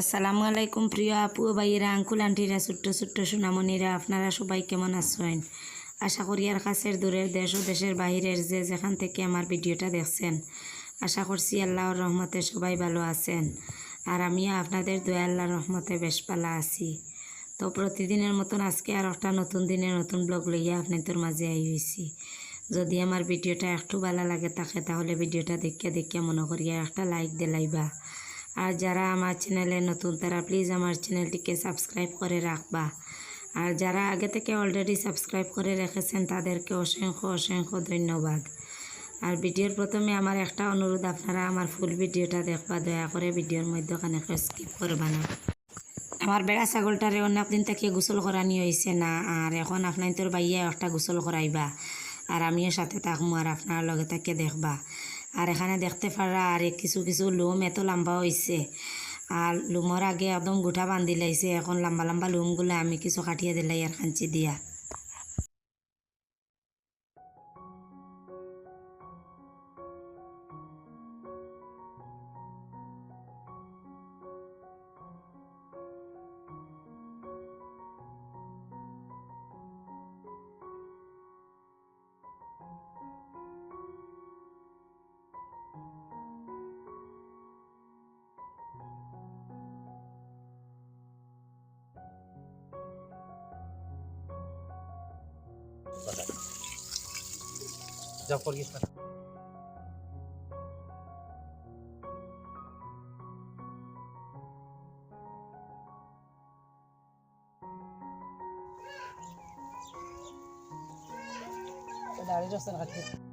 আসসালামু আলাইকুম প্রিয় আপু ভাইয়েরা, আঙ্কুল, আন্টিরা, ছোট্ট ছোট্ট সোনামণিরা, আপনারা সবাই কেমন আছেন? আশা করি আর কাছের দূরের দেশ ও দেশের বাহিরের যে যেখান থেকে আমার ভিডিওটা দেখছেন, আশা করছি আল্লাহর রহমতে সবাই ভালো আছেন। আর আমিও আপনাদের দয়া আল্লাহর রহমতে বেশ পালা আছি। তো প্রতিদিনের মতন আজকে আর একটা নতুন দিনে নতুন ব্লগ লইয়া আপনাদের মাঝে আই হয়েছি যদি আমার ভিডিওটা একটু ভালো লাগে থাকে, তাহলে ভিডিওটা দেখিয়া দেখিয়া মনে করিয়া একটা লাইক দিলাইবা আর যারা আমার চ্যানেলে নতুন, তারা প্লিজ আমার চ্যানেলটিকে সাবস্ক্রাইব করে রাখবা। আর যারা আগে থেকে অলরেডি সাবস্ক্রাইব করে রেখেছেন, তাদেরকে অসংখ্য অসংখ্য ধন্যবাদ। আর ভিডিওর প্রথমে আমার একটা অনুরোধ, আপনারা আমার ফুল ভিডিওটা দেখবা, দয়া করে ভিডিওর মধ্যে খানিক স্কিপ করবা না। আমার বেড়া ছাগলটারে অনেক দিন থেকে গোসল করানি হয়েছে না, আর এখন আপনার তোর বাইয়া একটা গোসল করাইবা, আর আমিও সাথে থাকব আর আপনার লগে থেকে দেখবা। আর এখানে দেখতে পারা, আর কিছু কিছু লুম এত লম্বা হয়েছে আর লুমর আগে একদম গুঠা বান্ধি লাইছে, এখন লম্বা লম্বা লুমগুলো আমি কিছু কাটিয়ে দিলাই আর খাঞ্চি দিয়া। যাও করিস না দাঁড়িয়ে যাচ্ছে না খাচ্ছে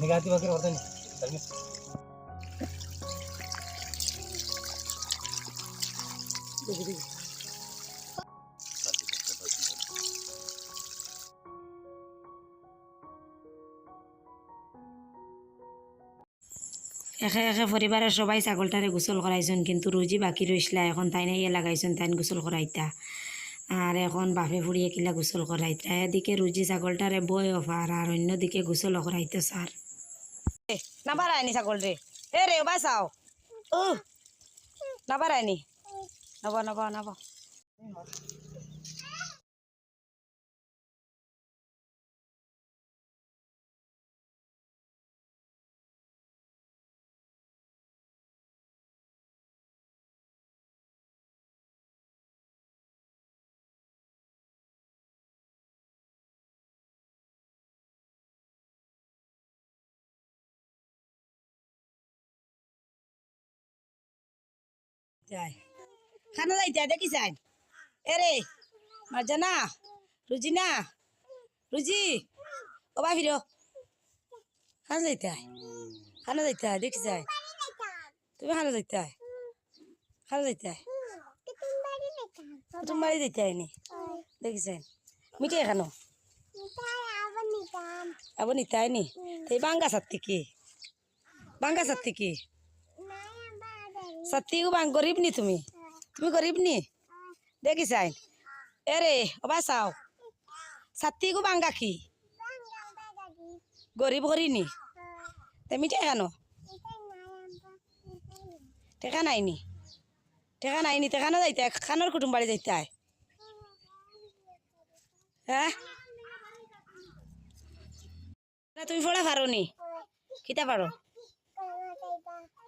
negatif akhir wartanya একে একে পরিবারের সবাই ছাগলটারে গোসল করাইছেন কিন্তু রুজি বাকি রইসলা এখন তাই নাই ইয়ে লাগাইছেন তাই গোসল করাইতা আর এখন বাপে ফুড়িয়ে কিলা গোসল করাইতা এদিকে রুজি ছাগলটারে বয় অফার আর অন্যদিকে গোসল করাইতে সার না বাড়ায়নি ছাগল রে। এ রে বাঁচাও। ও না বাড়ায়নি। নব নব নব। যাই খানা যাইতে দেখি যাই এ রে মার্জানা রুজি না রুজি। ও বা ফিরো খানা আয় খানা যাইতে আয় দেখি যাই তুমি খানা যাইতে আয় খানা যাইতে আয় তুমি বাড়ি যাইতে আয়নি দেখি যাই মিঠাই খানো? আবার নিতে আয়নি এই বাঙ্গা সাত্তি কি? বাঙ্গা সাত্তি কি? সত্যি বাং গরিব নি তুমি? তুমি গরিব নি? দেখি চাই। এরে ওবা চাও। সত্যি বাঙ্গা কি গরিব হরি নি? তুমি টেকা নাই নি? টেকা নাই নি টেকা না যাইতে খানোর কুটুম বাড়ি যাইতে হ্যাঁ তুমি পড়া পারো নি? কিতা পারো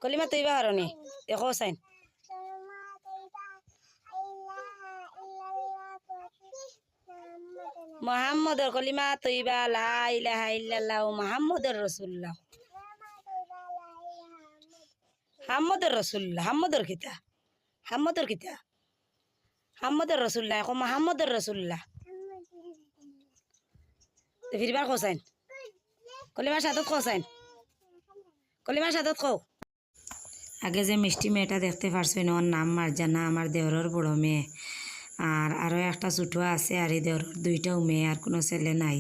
কলিমা তৈবা পারো নি দেখো সাইন মোহাম্মদর কলিমা তৈবা লা ইলাহা ইল্লাল্লাহ মোহাম্মদর রসুল্লাহ হাম্মদর রসুল্লাহ হাম্মদর কিতা হাম্মদর কিতা হাম্মদর রসুল্লাহ এখন হাম্মদর রসুল্লাহ ফিরবার খোসাইন কলিমার সাদত খোসাইন কলিমার সাদত খো আগে যে মিষ্টি মেয়েটা দেখতে পারছেন ওর নাম মার্জানা, আমার দেওরের বড় মেয়ে। আর আরও একটা ছোটো আছে, আর এই দুইটাও মেয়ে, আর কোনো ছেলে নাই।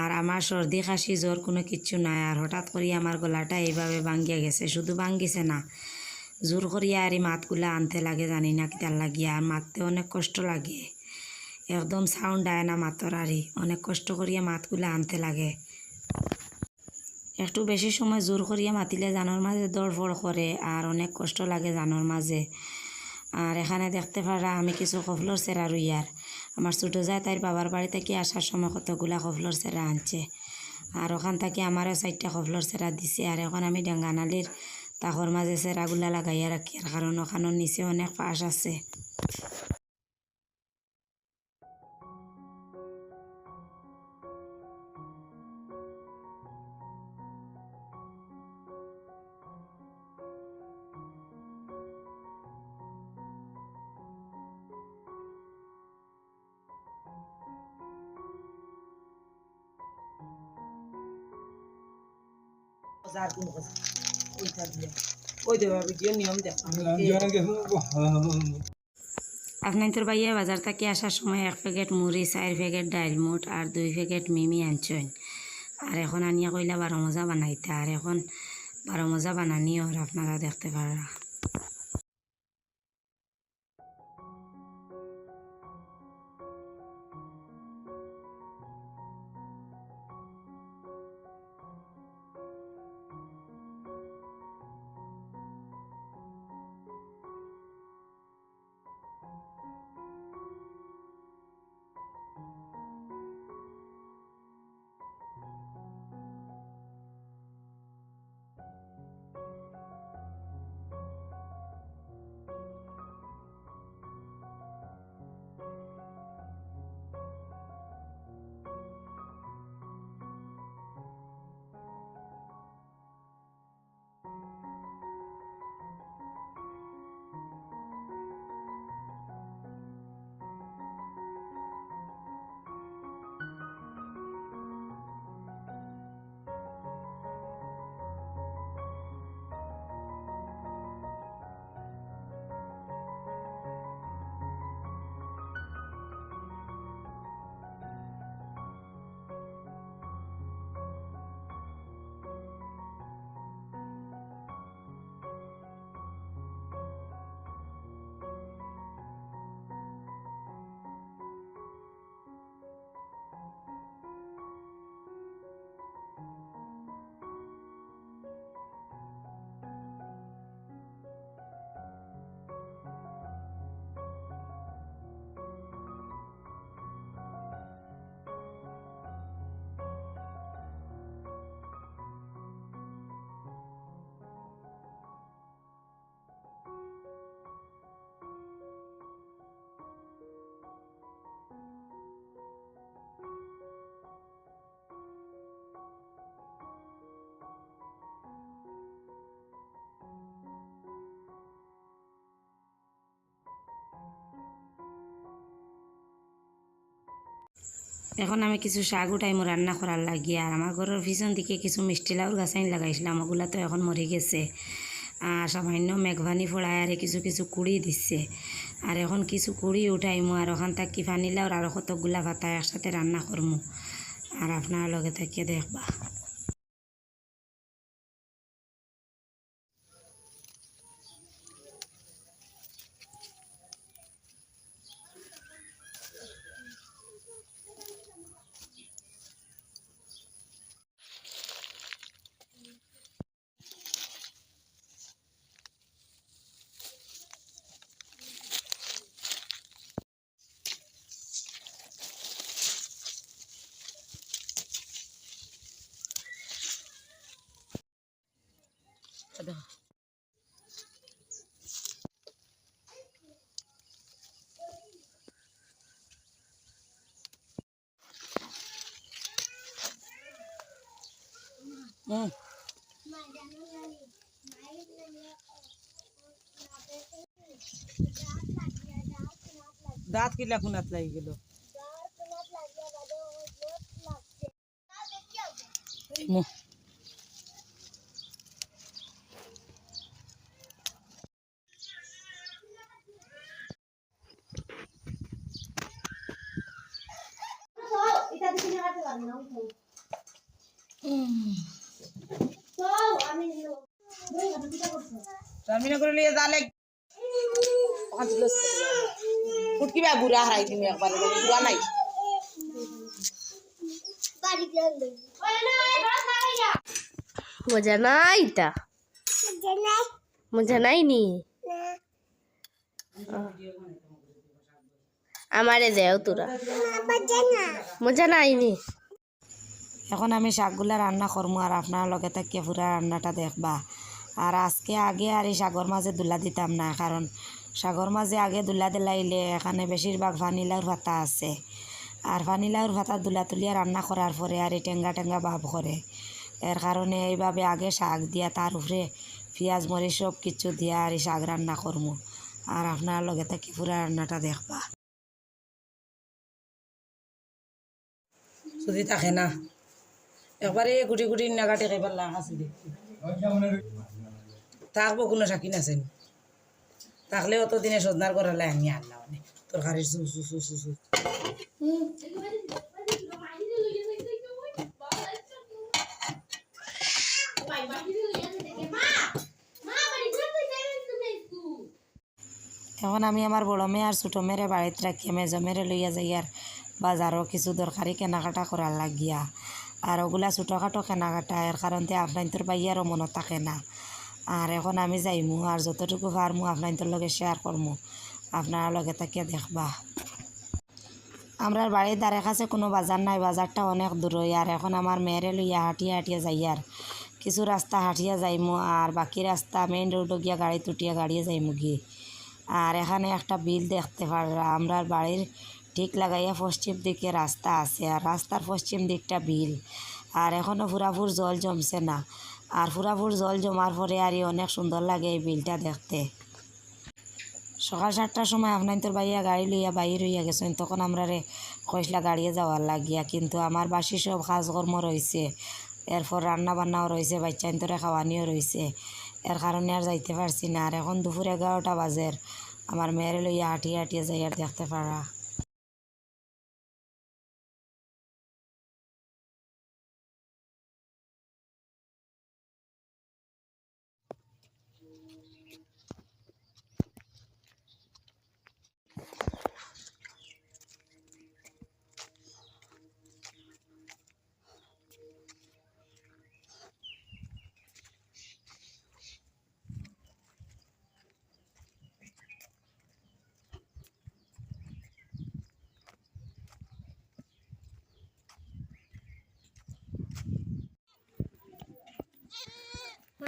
আর আমার সর্দি, কাশি, জ্বর কোনো কিচ্ছু নাই। আর হঠাৎ করে আমার গলাটা এইভাবে ভাঙ্গিয়া গেছে, শুধু ভাঙ্গিছে না, জোর করিয়া আর এই মাতগুলা আনতে লাগে, জানি না কিতার লাগিয়া। আর মারতে অনেক কষ্ট লাগে, একদম সাউন্ড আয় না মাতর আরই অনেক কষ্ট করিয়া মাতগুলা আনতে লাগে। একটু বেশি সময় জোর করিয়া মাতিলে জানোর মাঝে দরফড় করে আর অনেক কষ্ট লাগে জানোর মাঝে আর এখানে দেখতে পারা আমি কিছু কফলর সেরা রুইয়ার আমার ছোটো যায় তাই বাবার বাড়ি থেকে আসার সময় কতগুলা কফলর সেরা আনছে। আর ওখান থেকে আমারও চারটা কফলর সেরা দিছে আর এখন আমি ডেঙ্গানালির তাকর মাঝে সেরাগুলা লাগাইয়া রাখি আর কারণ ওখানোর নিচে অনেক পাশ আছে। আর কোন কথা। ওই ভিডিও নিয়ম দেখ তোর ভাইয়া বাজার থেকে আসার সময় এক প্যাকেট মুড়ি চার প্যাকেট ডাইল মুট আর দুই প্যাকেট মিমি আনছেন আর এখন আনিয়া কইলা বারো মজা বানাইতে। আর এখন বারো মজা বানানিও আর আপনারা দেখতে পারা। এখন আমি কিছু শাক উঠাইমু রান্না করার লাগি। আর আমার ঘরের পিছন দিকে কিছু মিষ্টি লাউর গাছাইন লাগাইছিলাম ওগুলা তো এখন মরে গেছে। আর সামান্য মেঘভানি ফোড়ায় আর কিছু কিছু কুড়ি দিচ্ছে আর এখন কিছু কুড়ি উঠাইমু আর ওখান থাকি পানি লাউর আরও কতগুলা পাতা একসাথে রান্না করমু আর আপনার লগে থাকিয়ে দেখবা। दात कि कुणात लागी? गेलो मग রামিনা করে লিয়ে জালে ফুটকি বা বুড়া হারাই তুমি একবার বুড়া নাই মজা নাই তা মজা নাই নি আমারে দেও তোরা। মজা নাই নি এখন আমি শাকগুলা রান্না করব আর আপনার লগে থাকিয়ে পুরা রান্নাটা দেখবা। আর আজকে আগে আর এই শাগর মাঝে দুলা দিতাম না, কারণ শাগর মাঝে আগে দুলা দিলাইলে এখানে বেশিরভাগ ভানিলাউর ভাতা আছে। আর ভানিলাউর পাতা দুলা তুলিয়া রান্না করার পরে আর এই টেঙ্গা টেঙ্গা ভাব করে। এর কারণে এইভাবে আগে শাক দিয়া, তার উপরে পেঁয়াজ, মরিচ সব কিছু দিয়া আর এই শাক রান্না করব আর আপনার লগে থাকি পুরা রান্নাটা দেখবা। যদি থাকে না। একবারে গুটি গুটি নাগাটে খাইবার লাগ আছে থাকব কোনো সাকিন আছেন থাকলে অত দিনে সজনার করালে আমি আনলাম তরকারির সু সু এখন আমি আমার বড় মেয়ে আর ছোটো মেয়েরে বাড়িতে রাখি মেজো মেয়েরে লইয়া যাই আর বাজারও কিছু দরকারি কেনাকাটা করার লাগিয়া। আর ওগুলা ছোটোখাটো কেনাকাটা এর কারণতে আপনার বাইয়ারও মনত থাকে না। আর এখন আমি যাইমু আর যতটুকু পারমু আপনার লগে শেয়ার করমু আপনার লগে তাকিয়ে দেখবা। আমরা বাড়ির দ্বারের কাছে কোনো বাজার নাই। বাজারটা অনেক দূরই আর এখন আমার মেয়েরে লইয়া হাঁটিয়ে হাঁটিয়ে যাই আর কিছু রাস্তা হাঁটিয়া যাইমু আর বাকি রাস্তা মেইন রোডও গিয়া গাড়ি তুটিয়া গাড়িয়ে যাইমু গিয়ে আর এখানে একটা বিল দেখতে পাররা আমরা বাড়ির ঠিক লাগাইয়া পশ্চিম দিকে রাস্তা আছে, আর রাস্তার পশ্চিম দিকটা বিল। আর এখনও ফুরাফুর জল জমছে না। আর ফুরাফুর জল জমার পরে আর অনেক সুন্দর লাগে এই বিলটা দেখতে। সকাল সাতটার সময় আপনার তোর বাইয়া গাড়ি লইয়া বাইর হইয়া গেছেন, তখন আমরা রে কইসলা গাড়িয়ে যাওয়ার লাগিয়া, কিন্তু আমার বাসি সব কাজকর্ম রয়েছে এরপর রান্না বান্নাও রয়েছে বাচ্চা তোরে খাওয়ানিও রয়েছে এর কারণে আর যাইতে পারছি না। আর এখন দুপুর এগারোটা বাজের আমার মেয়েরে লইয়া হাঁটিয়ে হাঁটিয়ে যাই আর দেখতে পারা।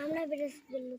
মামলা বেরোস বলল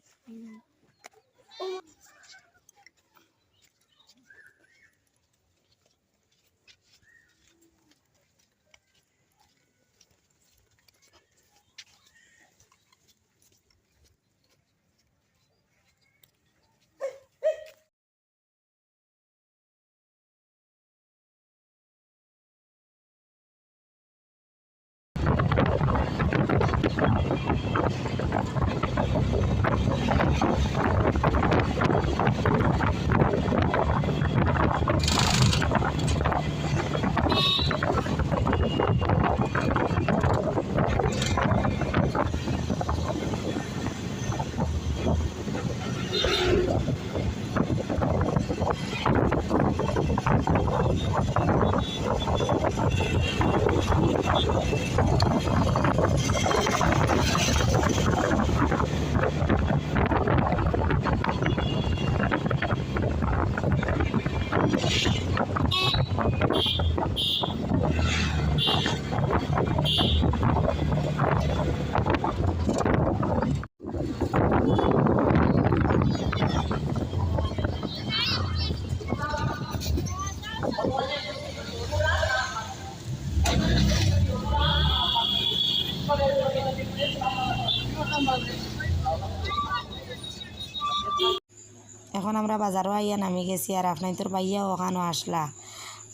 এখন আমরা বাজারও আইয়া নামি গেছি আর আপনাই তোর পাইয়া ওখানো আসলা।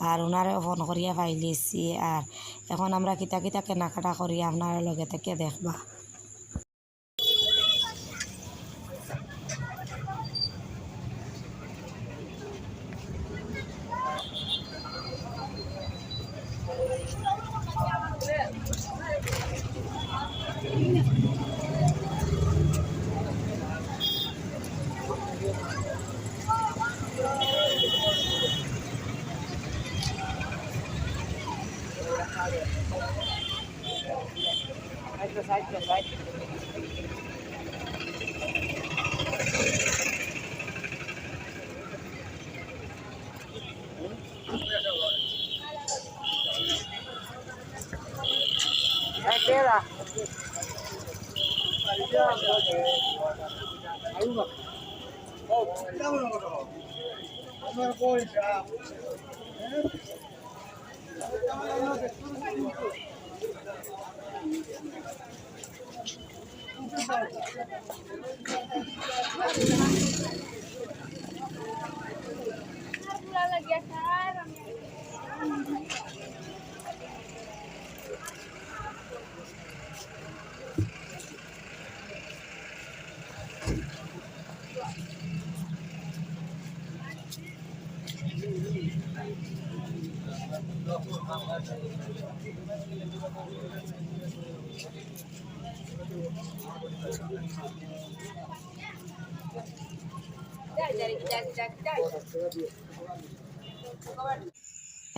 আর ওনারে ফোন করিয়া পাইলিছি আর এখন আমরা কিতা কিতা কেনাকাটা করি আপনার লগে থেকে দেখবা। 别了。哎呀，哎呦，哦，走喽！咱们过去啊。哎，咱们那个师傅。你是在？你是在哪里买的？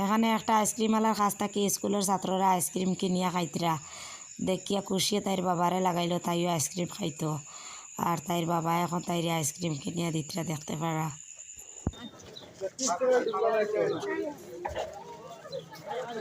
এখানে একটা আইসক্রিম আলার কাছ থেকে, স্কুলের ছাত্ররা আইসক্রিম কিনিয়া খাইতরা। দেখিয়া খুশিয়ে তাইর বাবারে লাগাইলো, তাইও আইসক্রিম খাইতো। আর তাইর বাবা এখন তাইরে আইসক্রিম কিনিয়া দিতরা দেখতে পারা। দেখা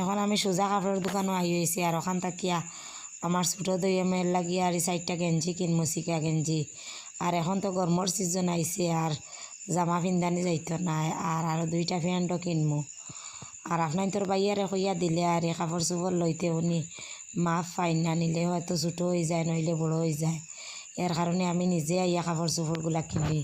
এখন আমি সোজা কাপড়ের দোকানও আই হয়েছি আর ওখান থাকিয়া আমার ছোটো দই মেয়ের লাগিয়া আর চারটা গেঞ্জি কিনবো চিকা গেঞ্জি। আর এখন তো গরমর সিজন আইছে আর জামা পিন্ধানি যাইতো না আর আরও দুইটা প্যান্টও কিনবো আর আপনার তোর বাইয়ারে কইয়া দিলে আর এই কাপড় চোপড় লইতে উনি মাপ ফাইন না নিলে হয়তো ছোটো হয়ে যায়, নইলে বড় হয়ে যায়। এর কারণে আমি নিজে আইয়া কাপড় চোপড়গুলা কিনি।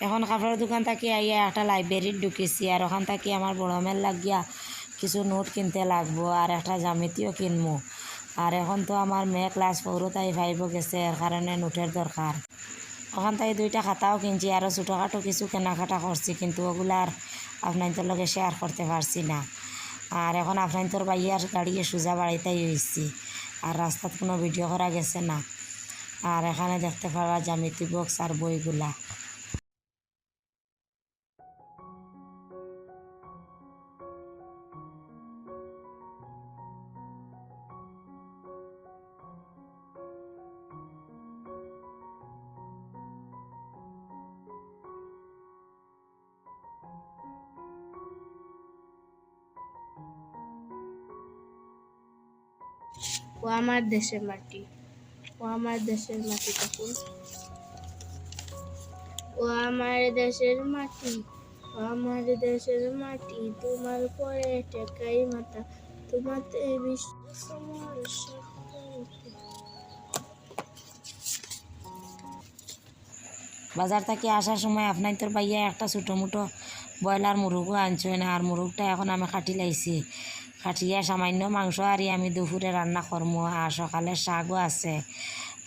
এখন কাপড়ের দোকান থাকি আইয়া একটা লাইব্রেরির ঢুকেছি আর ওখান থাকি আমার বড় মেল লাগিয়া কিছু নোট কিনতে লাগবো আর একটা জামিতিও কিনবো আর এখন তো আমার মেয়ে ক্লাস ফোরও তাই ফাইভও গেছে এর কারণে নোটের দরকার ওখান থেকে দুইটা খাতাও কিনছি আরও ছোটোখাটো কিছু কেনাকাটা করছি কিন্তু ওগুলো আর আপনার লগে শেয়ার করতে পারছি না। আর এখন আপনার তোর বাইয়ার গাড়ি সোজা বাড়িতেই হয়েছি আর রাস্তাত কোনো ভিডিও করা গেছে না। আর এখানে দেখতে পারা জ্যামিতি বক্স আর বইগুলা। ও আমার দেশের মাটি। ও আমার দেশের মাটি তখন। ও আমার দেশের মাটি ও আমার দেশের মাটি, তোমার পরে টেকাই মাথা, তোমাতে বিশ্বাস বাজার থেকে আসার সময় আপনার তোর ভাইয়া একটা ছোটো মোটো ব্রয়লার, মুরগও আনছেন না, আর মুরগটা এখন আমি কাটি লাইছি। কাটিয়া সামান্য মাংস আর আমি দুপুরে রান্না করমু আর সকালে শাকও আছে।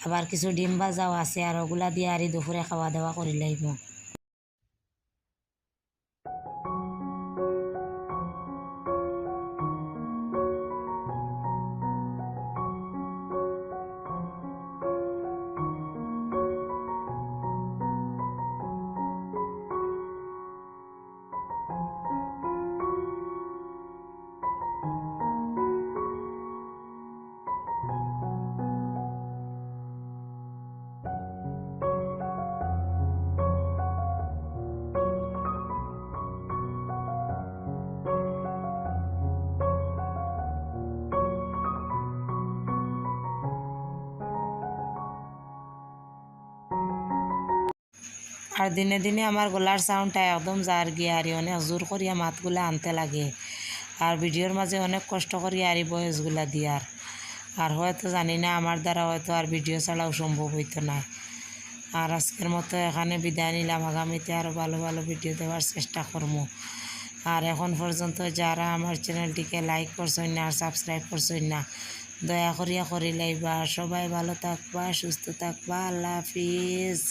আবার কিছু ডিম ভাজাও আছে আর ওগুলা দিয়ে আর দুপুরে খাওয়া দাওয়া করি লাইব। আর দিনে দিনে আমার গলার সাউন্ডটা একদম জার গিয়ে আর অনেক জোর করিয়া মাতগুলা আনতে লাগে। আর ভিডিওর মাঝে অনেক কষ্ট করি আর এই বয়সগুলা দিয়ার আর হয়তো জানি না আমার দ্বারা হয়তো আর ভিডিও ছাড়াও সম্ভব হইতো না। আর আজকের মতো এখানে বিদায় নিলাম। আগামীতে আরও ভালো ভালো ভিডিও দেওয়ার চেষ্টা করব আর এখন পর্যন্ত যারা আমার চ্যানেলটিকে লাইক করছেন না আর সাবস্ক্রাইব করছেন না, দয়া করিয়া করি লাইবা সবাই ভালো থাকবা, সুস্থ থাকবা। আল্লাহ হাফিজ।